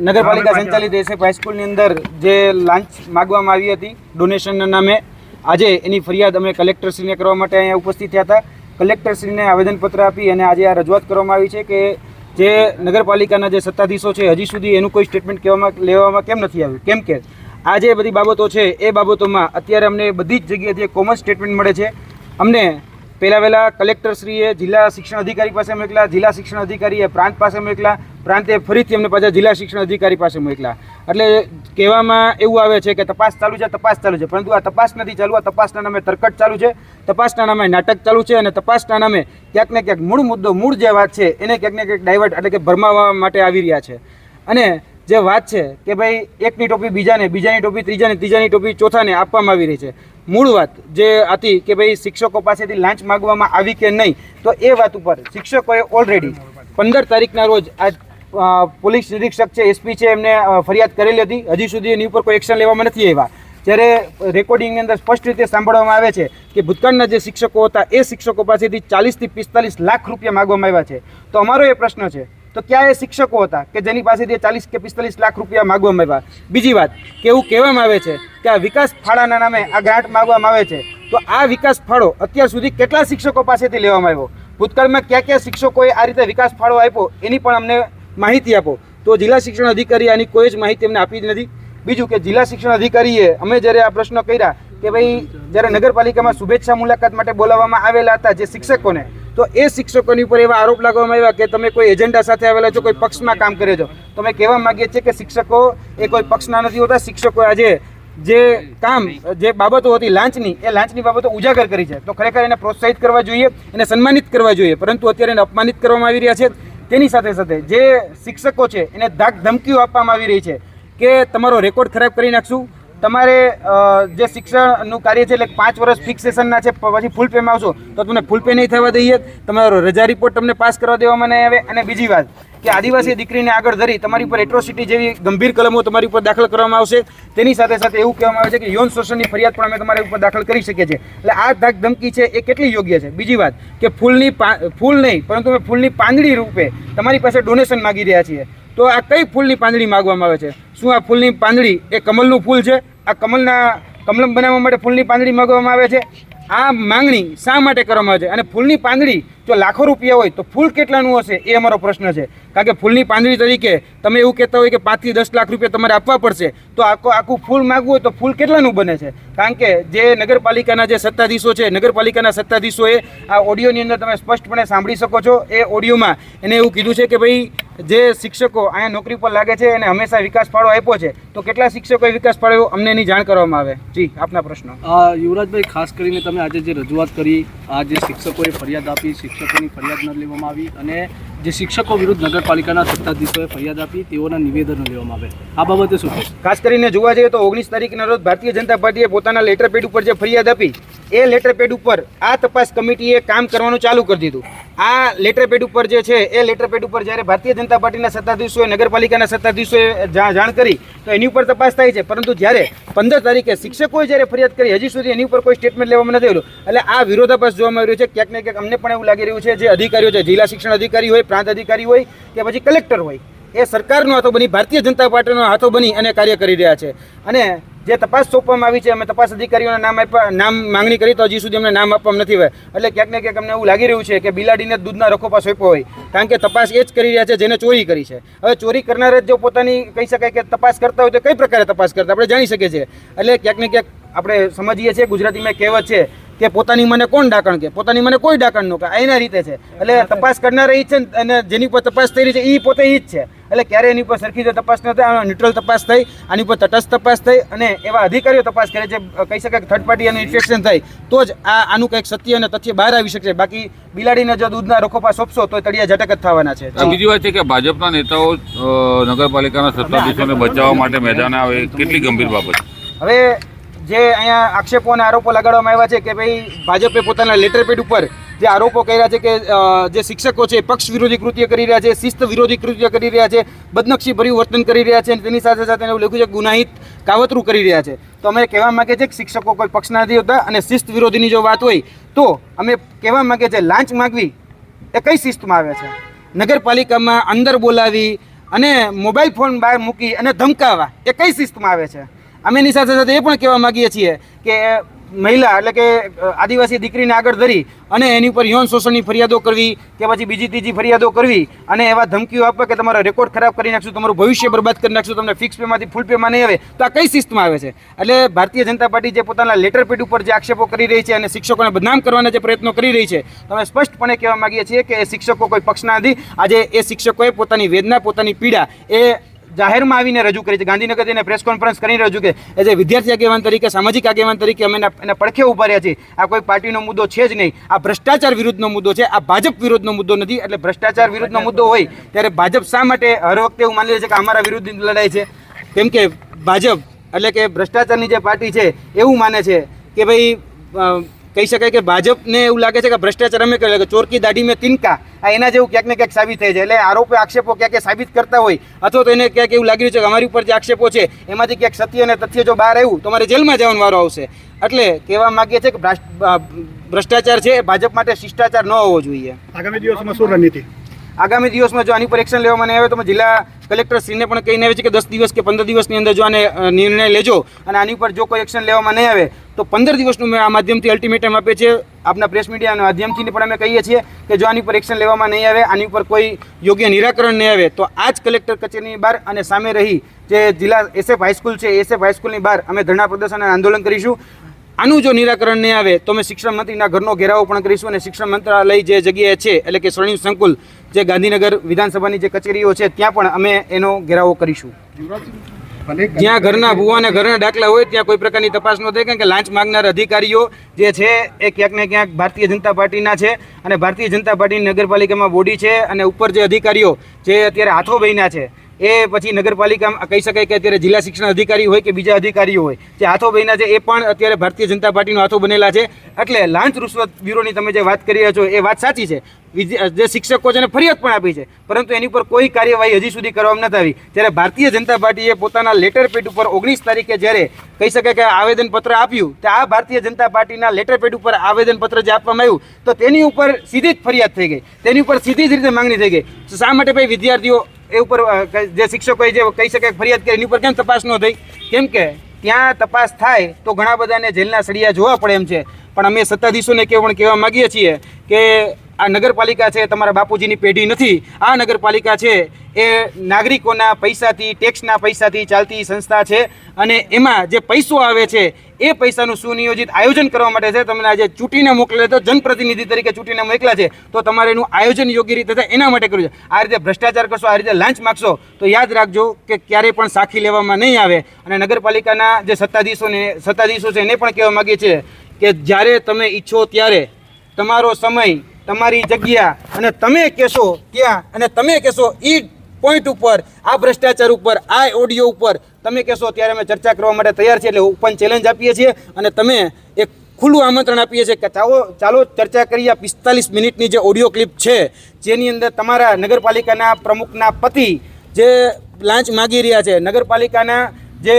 નગરપાલિકા સંચાલિત એસએફ હાઈસ્કૂલની અંદર જે લાંચ માગવામાં આવી હતી ડોનેશનના નામે આજે એની ફરિયાદ અમે કલેક્ટરશ્રીને કરવા માટે અહીંયા ઉપસ્થિત થયા હતા. કલેક્ટરશ્રીને આવેદનપત્ર આપી અને આજે આ રજૂઆત કરવામાં આવી છે કે જે નગરપાલિકાના જે સત્તાધીશો છે હજી સુધી એનું કોઈ સ્ટેટમેન્ટ કહેવામાં લેવામાં કેમ નથી આવ્યું? કેમ કે આ જે બધી બાબતો છે, એ બાબતોમાં અત્યારે અમને બધી જ જગ્યાએથી કોમન સ્ટેટમેન્ટ મળે છે. અમને પહેલાં વહેલાં કલેક્ટરશ્રીએ, જિલ્લા શિક્ષણ અધિકારી પાસે મોકલા જિલ્લા શિક્ષણ અધિકારીએ પ્રાંત પાસે મોકલા પ્રાંતે ફરીથી અમને પાછા જિલ્લા શિક્ષણ અધિકારી પાસે મોકલા એટલે કહેવામાં એવું આવે છે કે તપાસ ચાલુ છે, તપાસ ચાલુ છે. પરંતુ આ તપાસ નથી ચાલુ, આ તપાસના નામે તરકટ ચાલુ છે. તપાસના નામે નાટક ચાલુ છે અને તપાસના નામે ક્યાંક ને ક્યાંક મૂળ મુદ્દો, મૂળ જે વાત છે, એને ક્યાંક ને ક્યાંક ડાયવર્ટ એટલે કે ભરમાવવા માટે આવી રહ્યા છે. અને જે વાત છે કે ભાઈ, એકની ટોપી બીજાને, બીજાની ટોપી ત્રીજાને, ત્રીજાની ટોપી ચોથાને આપવામાં આવી રહી છે. મૂળ વાત જે હતી કે ભાઈ, શિક્ષકો પાસેથી લાંચ માગવામાં આવી કે નહીં, તો એ વાત ઉપર શિક્ષકોએ ઓલરેડી પંદર તારીખના રોજ આ પોલીસ નિરીક્ષક છે, એસપી છે, એમને ફરિયાદ કરેલી હતી. હજી સુધી એની ઉપર કોઈ એક્શન લેવામાં નથી આવ્યા. જ્યારે રેકોર્ડિંગની અંદર સ્પષ્ટ રીતે સાંભળવામાં આવે છે કે ભૂતકાળના જે શિક્ષકો હતા, એ શિક્ષકો પાસેથી ચાલીસથી પિસ્તાલીસ લાખ રૂપિયા માગવામાં આવ્યા છે. તો અમારો એ પ્રશ્ન છે તો ક્યાં એ શિક્ષકો હતા કે જેની પાસેથી ચાલીસ કે પિસ્તાલીસ લાખ રૂપિયા માગવામાં આવ્યા? બીજી વાત, કે એવું કહેવામાં આવે છે કે આ વિકાસ ફાળાના નામે આ ગ્રાન્ટ માગવામાં આવે છે, તો આ વિકાસ ફાળો અત્યાર સુધી કેટલા શિક્ષકો પાસેથી લેવામાં આવ્યો? ભૂતકાળમાં ક્યાં ક્યાં શિક્ષકોએ આ રીતે વિકાસ ફાળો આપ્યો એની પણ અમને માહિતી આપો. તો જિલ્લા શિક્ષણ અધિકારી આની કોઈ જ માહિતી અમને આપી જ નથી. બીજું કે જિલ્લા શિક્ષણ અધિકારીએ અમે જ્યારે આ પ્રશ્ન કર્યા કે ભાઈ જ્યારે નગરપાલિકામાં શુભેચ્છા મુલાકાત માટે બોલાવવામાં આવેલા હતા જે શિક્ષકોને તો એ શિક્ષકોની ઉપર એવા આરોપ લગાવવામાં આવ્યા કે તમે કોઈ એજન્ડા સાથે આવેલા છો કોઈ પક્ષમાં કામ કરે છો. તો અમે કહેવા માંગીએ છીએ કે શિક્ષકો એ કોઈ પક્ષના નથી હોતા. શિક્ષકો આજે જે કામ જે બાબતો હતી લાંચની એ લાંચની બાબતો ઉજાગર કરી છે. તો ખરેખર એને પ્રોત્સાહિત કરવા જોઈએ એને સન્માનિત કરવા જોઈએ. પરંતુ અત્યારે એને અપમાનિત કરવામાં આવી રહ્યા છે. તેની સાથે સાથે જે શિક્ષકો છે એને ધાક ધમકીઓ આપવામાં આવી રહી છે કે તમારો રેકોર્ડ ખરાબ કરી નાખશું. તમારે જે શિક્ષણનું કાર્ય છે, એટલે પાંચ વર્ષ ફિક્સ સેશનના છે પછી ફૂલ પેમાં આવશો, તો તમને ફૂલ પે નહીં થવા દઈએ, તમારો રજા રિપોર્ટ તમને પાસ કરવા દેવામાં નહીં આવે. અને બીજી વાત કે આદિવાસી દીકરીને આગળ ધરી, તમારી ઉપર એટ્રોસિટી જેવી ગંભીર કલમો તમારી ઉપર દાખલ કરવામાં આવશે. તેની સાથે સાથે એવું કહેવામાં આવે છે કે યૌન શોષણની ફરિયાદ પણ અમે તમારી ઉપર દાખલ કરી શકીએ છીએ. એટલે આ ધાક ધમકી છે, એ કેટલી યોગ્ય છે? બીજી વાત કે ફૂલની ફૂલ નહીં, પરંતુ અમે ફૂલની પાંદડી રૂપે તમારી પાસે ડોનેશન માગી રહ્યા છીએ. તો આ કઈ ફૂલની પાંદડી માગવામાં આવે છે? શું આ ફૂલની પાંદડી? એ કમલનું ફૂલ છે. આ કમલના કમલમ બનાવવા માટે ફૂલની પાંદડી માગવામાં આવે છે. આ માંગણી શા માટે કરવામાં આવે છે? અને ફૂલની પાંદડી જો લાખો રૂપિયા હોય તો ફૂલ કેટલાનું હશે એ અમારો પ્રશ્ન છે. કારણ કે ફૂલની પાંદડી તરીકે તમે એવું કહેતા હોય કે પાંચથી દસ લાખ રૂપિયા તમારે આપવા પડશે, તો આખું આખું ફૂલ માગવું હોય તો ફૂલ કેટલાનું બને છે? કારણ કે જે નગરપાલિકાના જે સત્તાધીશો છે, નગરપાલિકાના સત્તાધીશોએ આ ઓડિયોની અંદર તમે સ્પષ્ટપણે સાંભળી શકો છો. એ ઓડિયોમાં એને એવું કીધું છે કે ભાઈ, જે શિક્ષકો અહીંયા નોકરી પર લાગે છે એને હંમેશા વિકાસ ફાળો આપ્યો છે, તો કેટલા શિક્ષકોએ વિકાસ ફાળો અમને એની જાણ કરવામાં આવે. જી, આપના પ્રશ્નો. યુવરાજભાઈ, ખાસ કરીને તમે આજે જે રજૂઆત કરી, આ જે શિક્ષકોએ ફરિયાદ આપી શિક્ષકોની ફરિયાદ ન લેવામાં આવી અને જે શિક્ષકો વિરુદ્ધ નગરપાલિકાના સત્તાધીશોએ ફરિયાદ આપી, તેઓના નિવેદનો લેવામાં આવે આ બાબતે શું ખાસ કરીને જોવા જઈએ તો ઓગણીસ તારીખના રોજ ભારતીય જનતા પાર્ટીએ પોતાના લેટર પેડ ઉપર જે ફરિયાદ આપી એ લેટર પેડ ઉપર આ તપાસ કમિટીએ કામ કરવાનું ચાલુ કરી દીધું. આ લેટર પેડ ઉપર જે છે, એ લેટર પેડ ઉપર જ્યારે ભારતીય જનતા પાર્ટીના સત્તાધીશોએ, નગરપાલિકાના સત્તાધીશોએ જાણ કરી, તો એની ઉપર તપાસ થાય છે. પરંતુ જ્યારે પંદર તારીખે શિક્ષકોએ જ્યારે ફરિયાદ કરી, હજી સુધી એની ઉપર કોઈ સ્ટેટમેન્ટ લેવામાં નથી આવ્યું. એટલે આ વિરોધાભાસ જોવામાં આવી રહ્યો છે. ક્યાંક ને ક્યાંક અમને પણ એવું લાગી રહ્યું છે જે અધિકારીઓ છે, જિલ્લા શિક્ષણ અધિકારી હોય, પ્રાંત અધિકારી હોય કે પછી કલેક્ટર હોય, એ સરકારનો હાથો બની, ભારતીય જનતા પાર્ટીનો હાથો બની અને કાર્ય કરી રહ્યા છે. અને જે તપાસ સોંપવામાં આવી છે, અમે તપાસ અધિકારીઓના નામ આપ્યા, નામ માંગણી કરી તો હજી સુધી અમને નામ આપવામાં નથી હોય એટલે ક્યાંક ને ક્યાંક અમને એવું લાગી રહ્યું છે કે બિલાડીને દૂધના રખોપા સોંપ્યો હોય. કારણ કે તપાસ એ જ કરી રહ્યા છે જેને ચોરી કરી છે. હવે ચોરી કરનાર જ જો પોતાની કહી શકાય કે તપાસ કરતા હોય તો કઈ પ્રકારે તપાસ કરતા આપણે જાણી શકીએ છીએ. એટલે ક્યાંક ને ક્યાંક આપણે સમજીએ છીએ, ગુજરાતીમાં કહેવત છે કે પોતાની મને કોણ ડાકણ કે? પોતાની મને કોઈ ડાકણ નો કે. આ એના રીતે છે. એટલે તપાસ કરનાર એ છે ને અને જેની પર તપાસ થઈ રહી છે એ પોતે એ જ છે. એટલે ક્યારે એની પર સરખી રીતે તપાસ ન થાય ન્યુટ્રલ તપાસ થઈ આની પર તટસ્થ તપાસ થઈ અને એવા અધિકારીઓ તપાસ કરે છે કહી શકાય કે થર્ડ પાર્ટી એનું ઇન્ફેક્શન થાય તો જ આ આનું કંઈક સત્ય અને તથ્ય બહાર આવી શકશે. બાકી બિલાડીને જો દૂધના રોખોપા સોંપશો તો તળિયા ઝટક જ થવાના છે. બીજી વાત છે કે ભાજપના નેતાઓ નગરપાલિકાના સત્તાધીશોને બચાવવા માટે મેદાન આવે કેટલી ગંભીર બાબત હવે જે અહીંયા આક્ષેપો અને આરોપો લગાડવામાં આવ્યા છે કે ભાઈ ભાજપે પોતાના લેટરપેડ ઉપર જે આરોપો કર્યા છે કે જે શિક્ષકો છે પક્ષ વિરોધી કૃત્ય કરી રહ્યા છે, શિસ્ત વિરોધી કૃત્ય કરી રહ્યા છે બદનક્ષી ભર્યું વર્તન કરી રહ્યા છે અને તેની સાથે સાથે એવું લખ્યું છે ગુનાહિત કાવતરું કરી રહ્યા છે. તો અમે કહેવા માંગે છે કે શિક્ષકો કોઈ પક્ષના નથી હોતા અને શિસ્ત વિરોધીની જો વાત હોય તો અમે કહેવા માંગે છે લાંચ માગવી એ કઈ શિસ્તમાં આવે છે? નગરપાલિકામાં અંદર બોલાવી અને મોબાઈલ ફોન બહાર મૂકી અને ધમકાવવા એ કઈ શિસ્તમાં આવે છે? અમે એની સાથે સાથે એ પણ કહેવા માગીએ છીએ કે મહિલા એટલે કે આદિવાસી દીકરીને આગળ ધરી અને એની ઉપર યૌન શોષણની ફરિયાદો કરવી કે પછી બીજી ત્રીજી ફરિયાદો કરવી અને એવા ધમકીઓ આપવા કે તમારો રેકોર્ડ ખરાબ કરી નાખશું, તમારું ભવિષ્ય બરબાદ કરી નાખશું, તમને ફિક્સ પેમાંથી ફૂલ પેમાં નહીં આવે, તો આ કઈ શિસ્તમાં આવે છે? એટલે ભારતીય જનતા પાર્ટી જે પોતાના લેટર પેડ ઉપર જે આક્ષેપો કરી રહી છે અને શિક્ષકોને બદનામ કરવાના જે પ્રયત્નો કરી રહી છે, તો અમે સ્પષ્ટપણે કહેવા માંગીએ છીએ કે એ શિક્ષકો કોઈ પક્ષના નથી. આજે એ શિક્ષકોએ પોતાની વેદના, પોતાની પીડા એ જાહેરમાં આવીને રજૂ કરી છે. ગાંધીનગર જઈને પ્રેસ કોન્ફરન્સ કરીને રજૂ કરી એઝ એ વિદ્યાર્થી આગેવાન તરીકે, સામાજિક આગેવાન તરીકે અમે એના પડખે ઊભા રહ્યા છીએ. આ કોઈ પાર્ટીનો મુદ્દો છે જ નહીં. આ ભ્રષ્ટાચાર વિરુદ્ધનો મુદ્દો છે. આ ભાજપ વિરુદ્ધનો મુદ્દો નથી. એટલે ભ્રષ્ટાચાર વિરુદ્ધનો મુદ્દો હોય, ત્યારે ભાજપ શા માટે હર વખતે એવું માની લે છે કે અમારા વિરુદ્ધની લડાઈ છે? કેમ કે ભાજપ, એટલે કે ભ્રષ્ટાચારની જે પાર્ટી છે, એવું માને છે કે ભાઈ કહી શકાય કે ભાજપને એવું લાગે છે કે ભ્રષ્ટાચાર અમે કર્યો. કે ચોરકી દાઢી મેં તિનકા. આ એના જેવું ક્યાંક ને ક્યાંક સાબિત થાય છે એટલે આરોપો આક્ષેપો ક્યાંક સાબિત કરતા હોય અથવા તો એને ક્યાંક એવું લાગી રહ્યું છે કે અમારી ઉપર જે આક્ષેપો છે, એમાંથી ક્યાંક સત્ય અને તથ્ય જો બહાર આવ્યું, તો મારે જેલમાં જવાનો વારો આવશે. એટલે કહેવા માંગીએ છીએ કે ભ્રષ્ટાચાર છે. ભાજપ માટે શિષ્ટાચાર ન હોવો જોઈએ. આગામી દિવસમાં શું રણનીતિ? આગામી દિવસમાં જો આની પર એક્શન લેવામાં આવે તો જિલ્લા કલેક્ટર શ્રીને પણ કહીને આવે છે કે દસ દિવસ કે પંદર દિવસની અંદર જો આને નિર્ણય લેજો અને આની પર જો કોઈ એક્શન લેવામાં નહીં આવે તો પંદર દિવસનું મેં આ માધ્યમથી અલ્ટિમેટમ આપે છે આપના પ્રેસ મીડિયાના માધ્યમથી પણ અમે કહીએ છીએ કે જો આની પર એક્શન લેવામાં નહીં આવે, આની ઉપર કોઈ યોગ્ય નિરાકરણ નહીં આવે, તો આ જ કલેક્ટર કચેરીની બહાર અને સામે રહી જે જિલ્લા એસએફ હાઈસ્કૂલ છે એસએફ હાઈસ્કૂલની બહાર અમે ધરણા પ્રદર્શન અને આંદોલન કરીશું. આનું જો નિરાકરણ નહીં આવે તો અમે શિક્ષણ મંત્રીના ઘરનો ઘેરાવો પણ કરીશું અને શિક્ષણ મંત્રાલય જે જગ્યાએ છે, એટલે કે સ્વર્ણિમ સંકુલ જે ગાંધીનગર વિધાનસભાની જે કચેરીઓ છે, ત્યાં પણ અમે એનો ઘેરાવો કરીશું. જ્યાં ઘરના ભૂવા અને ઘરના દાખલા હોય, ત્યાં કોઈ પ્રકારની તપાસ ન થાય, કારણ કે લાંચ માંગનાર અધિકારીઓ જે છે, એ ક્યાંક ને ક્યાંક ભારતીય જનતા પાર્ટીના છે અને ભારતીય જનતા પાર્ટીની નગરપાલિકામાં બોડી છે અને ઉપર જે અધિકારીઓ જે અત્યારે હાથો બન્યા છે એ પછી નગરપાલિકામાં કહી શકાય કે અત્યારે જિલ્લા શિક્ષણ અધિકારી હોય કે બીજા અધિકારીઓ હોય. જે હાથો બન્યા છે, એ પણ અત્યારે ભારતીય જનતા પાર્ટીનો હાથો બનેલા છે. એટલે લાંચ રૂશ્વત બ્યુરોની તમે જે વાત કરી રહ્યા છો, એ વાત સાચી છે. જે શિક્ષકો છે ફરિયાદ પણ આપી છે. પરંતુ એની ઉપર કોઈ કાર્યવાહી હજી સુધી કરવામાં નથી આવી. જ્યારે ભારતીય જનતા પાર્ટીએ પોતાના લેટર પેડ ઉપર ઓગણીસ તારીખે જ્યારે કહી શકાય કે આવેદનપત્ર આપ્યું, તો આ ભારતીય જનતા પાર્ટીના લેટર પેડ ઉપર આવેદનપત્ર જે આપવામાં આવ્યું, તો તેની ઉપર સીધી જ ફરિયાદ થઈ ગઈ. તેની ઉપર સીધી જ રીતે માંગણી થઈ ગઈ. શા માટે ભાઈ વિદ્યાર્થીઓ એ ઉપર જે શિક્ષકોએ જે કહી શકે ફરિયાદ કરી, એની ઉપર કેમ તપાસ ન થઈ? કેમ કે ત્યાં તપાસ થાય તો ઘણા બધાને જેલના સળિયા જોવા પડે એમ છે. પણ અમે સત્તાધીશોને કેવું કહેવા માગીએ છીએ કે આ નગરપાલિકા છે, તમારા બાપુજીની પેઢી નથી. આ નગરપાલિકા છે, એ નાગરિકોના પૈસાથી, ટેક્સના પૈસાથી ચાલતી સંસ્થા છે અને એમાં જે પૈસો આવે છે, એ પૈસાનું સુનિયોજિત આયોજન કરવા માટે છે. તમને આજે ચૂંટીને મોકલે તો જનપ્રતિનિધિ તરીકે ચૂંટીને મોકલ્યા છે, તો તમારે એનું આયોજન યોગ્ય રીતે થાય, એના માટે કર્યું છે. આ રીતે ભ્રષ્ટાચાર કરશો, આ રીતે લાંચ માગશો, તો યાદ રાખજો કે ક્યારેય પણ સાખી લેવામાં નહીં આવે. અને નગરપાલિકાના જે સત્તાધીશોને સત્તાધીશો છે, એને પણ કહેવા માગીએ છીએ કે જ્યારે તમે ઈચ્છો ત્યારે તમારો સમય તમારી જગ્યા અને તમે કહેશો ત્યાં અને તમે કહેશો એ પોઈન્ટ ઉપર, આ ભ્રષ્ટાચાર ઉપર, આ ઓડિયો ઉપર તમે કહેશો ત્યારે અમે ચર્ચા કરવા માટે તૈયાર છીએ એટલે ઓપન ચેલેન્જ આપીએ છીએ અને તમે એક ખુલ્લું આમંત્રણ આપીએ છીએ કે ચાલો ચાલો ચર્ચા કરીએ પિસ્તાલીસ મિનિટની જે ઓડિયો ક્લિપ છે, જેની અંદર તમારા નગરપાલિકાના પ્રમુખના પતિ જે લાંચ માગી રહ્યા છે, નગરપાલિકાના જે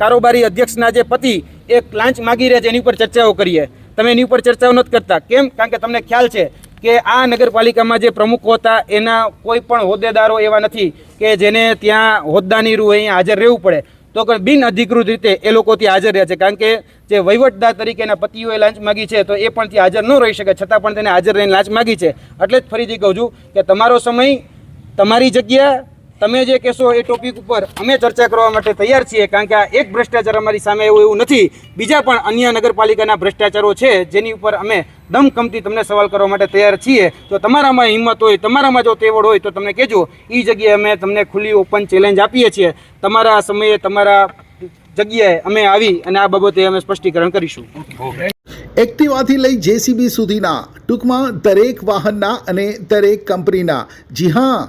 કારોબારી અધ્યક્ષના જે પતિ એક લાંચ માગી રહ્યા છે, એની ઉપર ચર્ચાઓ કરીએ. તમે એની ઉપર ચર્ચાઓ નથી કરતા. કેમ? કારણ કે તમને ખ્યાલ છે કે આ નગરપાલિકામાં જે પ્રમુખો હતા, એના કોઈ પણ હોદ્દેદારો એવા નથી કે જેને ત્યાં હોદ્દાની રૂ અહીંયા હાજર રહેવું પડે. તો પણ બિન અધિકૃત રીતે એ લોકો ત્યાં હાજર રહ્યા છે. કારણ કે જે વહીવટદાર તરીકેના પતિઓએ લાંચ માગી છે, તો એ પણ ત્યાં હાજર ન રહી શકે, છતાં પણ તેને હાજર રહીને લાંચ માગી છે. એટલે જ ફરીથી કહું છું કે તમારો સમય તમારી જગ્યા તમે જે કહેશો એ ટોપિક ઉપર અમે ચર્ચા કરવા માટે તૈયાર છીએ, કારણ કે આ એક ભ્રષ્ટાચાર અમારી સામે એવું એવું નથી. બીજા પણ અન્ય નગરપાલિકાના ભ્રષ્ટાચારો છે, જેની ઉપર અમે દમકમતી તમને સવાલ કરવા માટે તૈયાર છીએ. તો તમારામાં હિંમત હોય, તમારામાં જો તેવડ હોય, તો તમને કહેજો. એ જગ્યાએ અમે તમને ખુલ્લી ઓપન ચેલેન્જ આપીએ છીએ. તમારા સમયે તમારા જગ્યાએ અમે આવી અને આ બાબતે અમે સ્પષ્ટીકરણ કરીશું. એક્ટિવાથી લઈ જેસીબી સુધીના ટૂંકમાં દરેક વાહનના અને દરેક કંપનીના. જી હા